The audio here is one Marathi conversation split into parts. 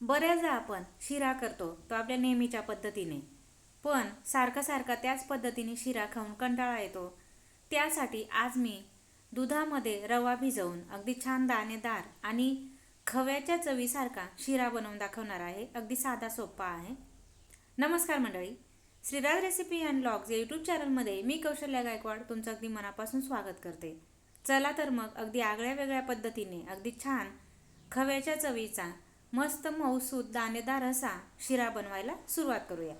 बऱ्याचदा आपण शिरा करतो तो आपल्या नेहमीच्या पद्धतीने. पण सारखा सारखा त्याच पद्धतीने शिरा खाऊन कंटाळा येतो. त्यासाठी आज मी दुधामध्ये रवा भिजवून अगदी छान दाणेदार आणि खव्याच्या चवीसारखा शिरा बनवून दाखवणार आहे. अगदी साधा सोपा आहे. नमस्कार मंडळी. श्रीराज रेसिपी अँड ब्लॉग्स या यूट्यूब चॅनलमध्ये मी कौशल्या गायकवाड तुमचं अगदी मनापासून स्वागत करते. चला तर मग अगदी आगळ्या वेगळ्या पद्धतीने अगदी छान खव्याच्या चवीचा मस्त मऊसूद दाणेदार असा शिरा बनवायला सुरुवात करूया.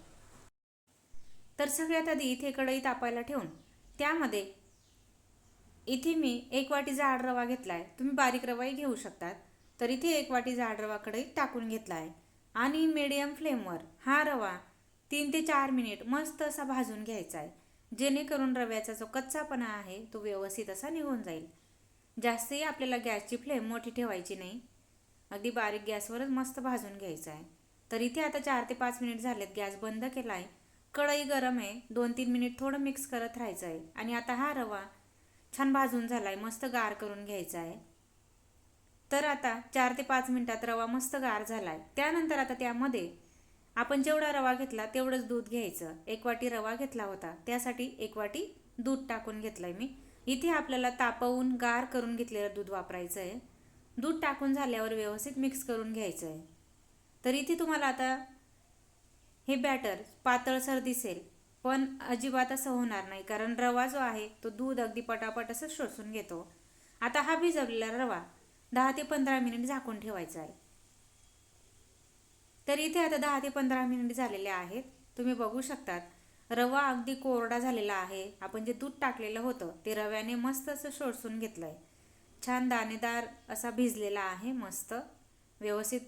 तर सगळ्यात आधी इथे कढई तापायला ठेवून त्यामध्ये इथे मी एक वाटी जाड रवा घेतला आहे तुम्ही बारीक रवाही घेऊ शकतात. तर इथे एक वाटी जाड रवा कढईत टाकून घेतला आहे आणि मीडियम फ्लेमवर हा रवा तीन ते चार मिनिट मस्त असा भाजून घ्यायचा आहे जेणेकरून रव्याचा जो कच्चापणा आहे तो व्यवस्थित असा निघून जाईल. जास्तही आपल्याला गॅसची फ्लेम मोठी ठेवायची नाही. अगदी बारीक गॅसवरच मस्त भाजून घ्यायचं आहे. तर इथे आता चार ते पाच मिनिट झालेत गॅस बंद केला आहे कढई गरम आहे. दोन तीन मिनिट थोडं मिक्स करत राहायचं आहे. आणि आता हा रवा छान भाजून झाला आहे मस्त गार करून घ्यायचा आहे. तर आता चार ते पाच मिनिटात रवा मस्त गार झाला आहे त्यानंतर आता त्यामध्ये आपण जेवढा रवा घेतला तेवढंच दूध घ्यायचं. एक वाटी रवा घेतला होता. त्यासाठी एक वाटी दूध टाकून घेतलं आहे मी. इथे आपल्याला तापवून गार करून घेतलेलं दूध वापरायचं आहे दूध टाकून झाल्यावर व्यवस्थित मिक्स करून घ्यायचं आहे तर इथे तुम्हाला आता हे बॅटर पातळसर दिसेल पण अजिबात असं होणार नाही कारण रवा जो आहे तो दूध अगदी पटापट असं शोषून घेतो. आता हा भिजवलेला रवा दहा ते पंधरा मिनिट झाकून ठेवायचा आहे. तर इथे आता दहा ते पंधरा मिनिट झालेले आहेत. तुम्ही बघू शकतात रवा अगदी कोरडा झालेला आहे. आपण जे दूध टाकलेलं होतं ते रव्याने मस्त असं शोषून घेतलं आहे छान दाणेदार असा भिजलेला आहे मस्त. व्यवस्थित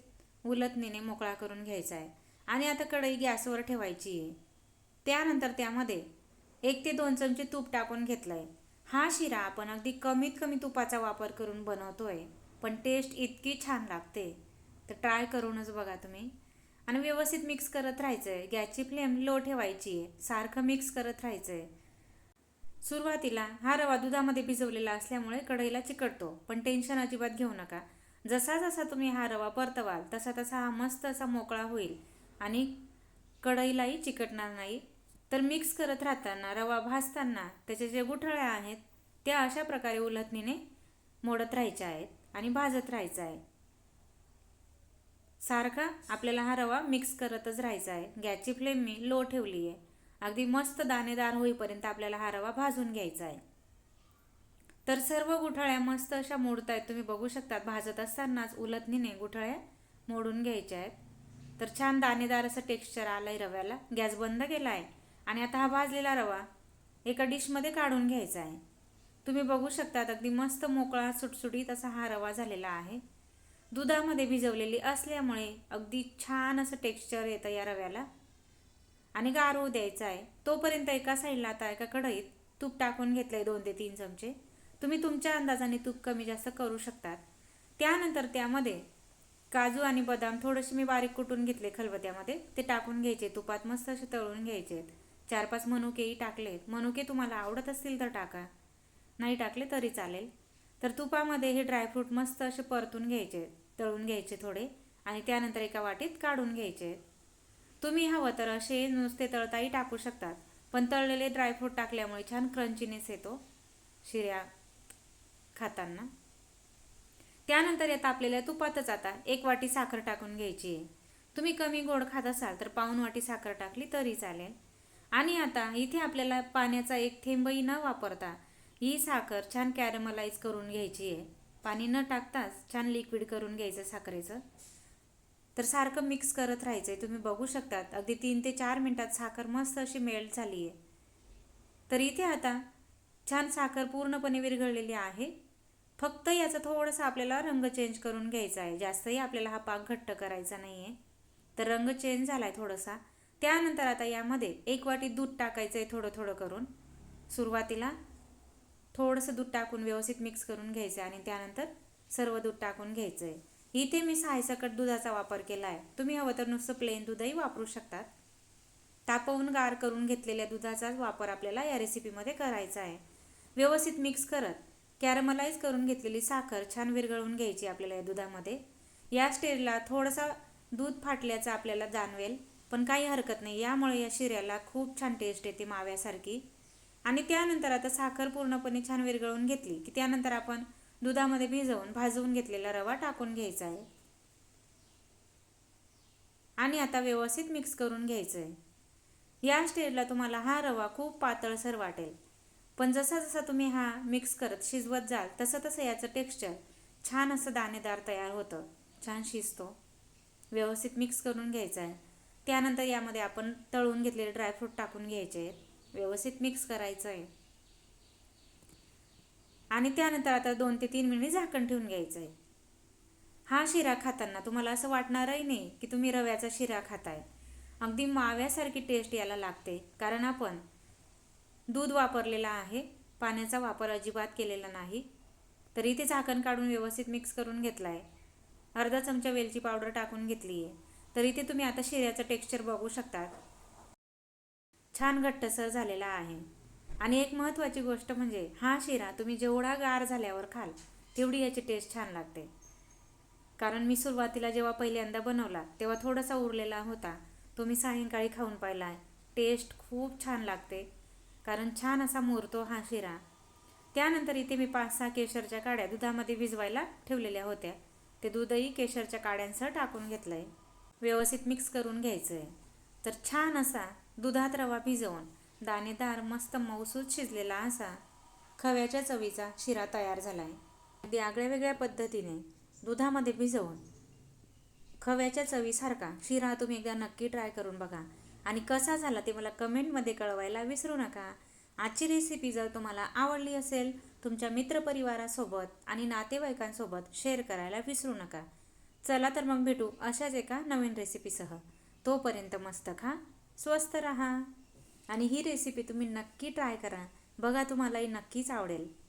उलटणीने मोकळा करून घ्यायचा आहे. आणि आता कढई गॅसवर ठेवायची आहे. त्यानंतर त्यामध्ये एक ते दोन चमचे तूप टाकून घेतलं आहे हा शिरा आपण अगदी कमीत कमी तुपाचा वापर करून बनवतो आहे पण टेस्ट इतकी छान लागते. तर ट्राय करूनच बघा तुम्ही. आणि व्यवस्थित मिक्स करत राहायचं आहे गॅसची फ्लेम लो ठेवायची आहे. सारखं मिक्स करत राहायचं आहे सुरुवातीला हा रवा दुधामध्ये भिजवलेला असल्यामुळे कढईला चिकटतो पण टेन्शन अजिबात घेऊ नका. जसा जसा तुम्ही हा रवा परतवाल तसा तसा हा मस्त असा मोकळा होईल आणि कढईलाही चिकटणार नाही. तर मिक्स करत राहताना रवा भाजताना त्याचे जे गुठळ्या आहेत त्या अशा प्रकारे उलटणीने मोडत राहायच्या आहेत आणि भाजत राहायचं आहे. सारखा आपल्याला हा रवा मिक्स करतच राहायचा आहे. गॅसची फ्लेम मी लो ठेवली आहे अगदी मस्त दाणेदार होईपर्यंत आपल्याला हा रवा भाजून घ्यायचा आहे. तर सर्व गुठळ्या मस्त अशा मोडत आहेत तुम्ही बघू शकतात भाजत असतानाच उलटणीने गुठळ्या मोडून घ्यायच्या आहेत. तर छान दाणेदार असं टेक्स्चर आलं आहे रव्याला. गॅस बंद केला आहे आणि आता हा भाजलेला रवा एका डिशमध्ये काढून घ्यायचा आहे. तुम्ही बघू शकतात अगदी मस्त मोकळा सुटसुटीत असा हा रवा झालेला आहे. दुधामध्ये भिजवलेली असल्यामुळे अगदी छान असं टेक्स्चर येतं या रव्याला. आणि गारू द्यायचा आहे. तोपर्यंत एका साईडला आता एका कढईत तूप टाकून घेतलं आहे दोन ते तीन चमचे. तुम्ही तुमच्या अंदाजाने तूप कमी जास्त करू शकतात. त्यानंतर त्यामध्ये काजू आणि बदाम थोडेसे मी बारीक कुटून घेतले खलबत्यामध्ये. ते टाकून घ्यायचे. तुपात मस्त असे तळून घ्यायचे. चार पाच मनुकेही टाकलेत. मनुके तुम्हाला आवडत असतील तर टाका. नाही टाकले तरी चालेल. तर तुपामध्ये हे ड्रायफ्रूट मस्त असे परतून घ्यायचे. तळून घ्यायचे थोडे. आणि त्यानंतर एका वाटीत काढून घ्यायचे. तुम्ही हवं तर असे नुसते तळताही टाकू शकतात. पण तळलेले ड्रायफ्रूट टाकल्यामुळे छान क्रंचीनेस येतो. शिऱ्या खाताना. त्यानंतर येतं आपल्याला तुपातच आता. एक वाटी साखर टाकून घ्यायची आहे. तुम्ही कमी गोड खात असाल तर पाऊन वाटी साखर टाकली तरी चालेल. आणि आता इथे आपल्याला पाण्याचा एक थेंबही न वापरता ही साखर छान कॅरमलाइज करून घ्यायची आहे. पाणी न टाकताच छान लिक्विड करून घ्यायचं साखरेचं. तर सारखं मिक्स करत राहायचं आहे तुम्ही बघू शकतात. अगदी तीन ते चार मिनटात साखर मस्त अशी मेल्ट झाली आहे तर इथे आता छान साखर पूर्णपणे विरघळलेली आहे. फक्त याचा थोडासा आपल्याला रंग चेंज करून घ्यायचा आहे. जास्तही आपल्याला हा पाक घट्ट करायचा नाही आहे तर रंग चेंज झाला आहे थोडासा. त्यानंतर आता यामध्ये एक वाटी दूध टाकायचं आहे थोडं थोडं करून. सुरुवातीला थोडंसं दूध टाकून व्यवस्थित मिक्स करून घ्यायचं आहे आणि त्यानंतर सर्व दूध टाकून घ्यायचं आहे इथे मी सहायसकट दुधाचा वापर केला आहे तुम्ही हवं तर नुसतं प्लेन दूधही वापरू शकतात. तापवून गार करून घेतलेल्या दुधाचाच वापर आपल्याला या रेसिपीमध्ये करायचा आहे. व्यवस्थित मिक्स करत कॅरमलाइज करून घेतलेली साखर छान विरघळून घ्यायची आपल्याला या दुधामध्ये. या स्टेजला थोडासा दूध फाटल्याचं आपल्याला जाणवेल पण काही हरकत नाही. यामुळे या शिऱ्याला खूप छान टेस्ट येते माव्यासारखी. आणि त्यानंतर आता साखर पूर्णपणे छान विरघळून घेतली की त्यानंतर आपण दुधामध्ये भिजवून भाजवून घेतलेला रवा टाकून घ्यायचा आहे. आणि आता व्यवस्थित मिक्स करून घ्यायचं आहे या स्टेजला तुम्हाला हा रवा खूप पातळसर वाटेल. पण जसा जसा तुम्ही हा मिक्स करत शिजवत जाल तसं तसं याचं टेक्स्चर छान असं दाणेदार तयार होतं. छान शिजतो. व्यवस्थित मिक्स करून घ्यायचं आहे त्यानंतर यामध्ये आपण तळून घेतलेले ड्रायफ्रूट टाकून घ्यायचे. आहेत व्यवस्थित मिक्स करायचं आहे आणि त्यानंतर आता दोन ते तीन मिनिट झाकण ठेवून घ्यायचं आहे हा शिरा खाताना तुम्हाला असं वाटणारही नाही की तुम्ही रव्याचा शिरा खाताय. अगदी माव्यासारखी टेस्ट याला लागते. कारण आपण दूध वापरलेला आहे पाण्याचा वापर अजिबात केलेला नाही. तर इथे झाकण काढून व्यवस्थित मिक्स करून घेतला आहे अर्धा चमचा वेलची पावडर टाकून घेतली आहे तर इथे तुम्ही आता शिऱ्याचं टेक्स्चर बघू शकता छान घट्टसर झालेला आहे. आणि एक महत्त्वाची गोष्ट म्हणजे हा शिरा तुम्ही जेवढा गार झाल्यावर खाल तेवढी याची टेस्ट छान लागते. कारण मी सुरुवातीला जेव्हा पहिल्यांदा बनवला तेव्हा थोडासा उरलेला होता. तो मी सायंकाळी खाऊन पाहिला. आहे टेस्ट खूप छान लागते. कारण छान असा मुरतो हा शिरा. त्यानंतर इथे मी पाच सहा केशरच्या काड्या दुधामध्ये भिजवायला ठेवलेल्या होत्या. ते दूधही केशरच्या काड्यांसह टाकून घेतलं आहे व्यवस्थित मिक्स करून घ्यायचं आहे तर छान असा दुधात रवा भिजवून दाणेदार मस्त मऊसूद शिजलेला असा. खव्याच्या चवीचा शिरा तयार झाला आहे अगदी आगळ्या वेगळ्या पद्धतीने दुधामध्ये भिजवून. खव्याच्या चवीसारखा शिरा तुम्ही एकदा नक्की ट्राय करून बघा. आणि कसा झाला ते मला कमेंटमध्ये कळवायला विसरू नका. आजची रेसिपी जर तुम्हाला आवडली असेल तुमच्या मित्रपरिवारासोबत आणि नातेवाईकांसोबत शेअर करायला विसरू नका. चला तर मग भेटू अशाच एका नवीन रेसिपीसह तोपर्यंत मस्त खा स्वस्त रहा. आणि ही रेसिपी तुम्ही नक्की ट्राय करा. बघा तुम्हालाही नक्कीच आवडेल.